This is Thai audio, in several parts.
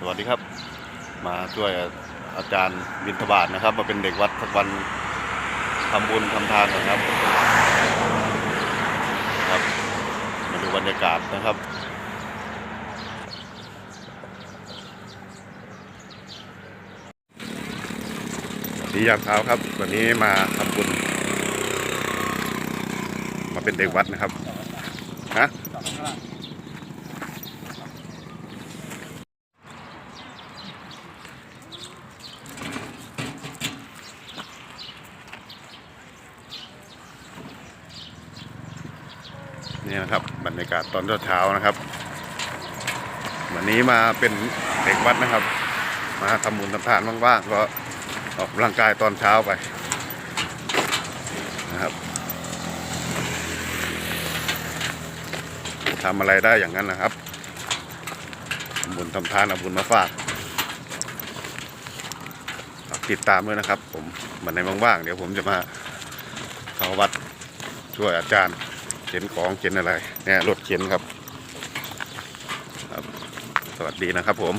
สวัสดีครับ มาช่วยอาจารย์บินทบาทนะครับ มาเป็นเด็กวัดสักวันทำบุญทำทานก่อนครับครับ มาดูบรรยากาศนะครับสวัสดียามเช้าครับ วันนี้มาทำบุญ มาเป็นเด็กวัดนะครับ ฮะ นี่นะครับบรรยากาศตอนเช้านะครับ วันนี้มาเป็นเด็กวัดนะครับ มาทำบุญทำทานว่างๆก็ออกกำลังกายตอนเช้าไปนะครับทำอะไรได้อย่างนั้นนะครับทำบุญทำทานเอาบุญมาฝากติดตามด้วยนะครับ ผมวันไหนว่างๆเดี๋ยวผมจะมาเข้าวัดช่วยอาจารย์ ข็นของเข็นอะไรเนี่ยรถเข็นครับครับสวัสดีนะครับผม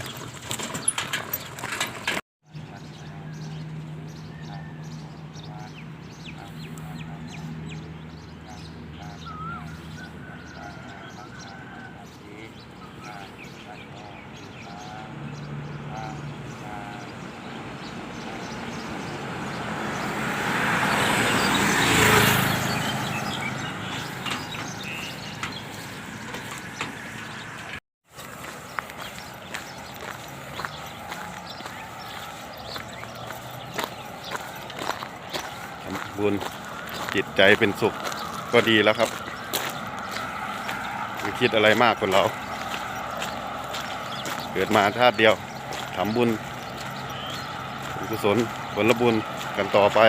บุญจิตใจเป็นสุขก็ดีแล้วครับไม่คิดอะไรมากคนเรา เกิดมาชาติเดียวทำบุญบุญกุศลผลบุญกันต่อไป